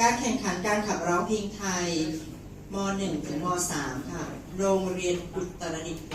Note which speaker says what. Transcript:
Speaker 1: การแข่งขันการขับร้องเพลงไทยม .1 ถึงม .3 ค่ะ โรงเรียนอุตรดิตถ์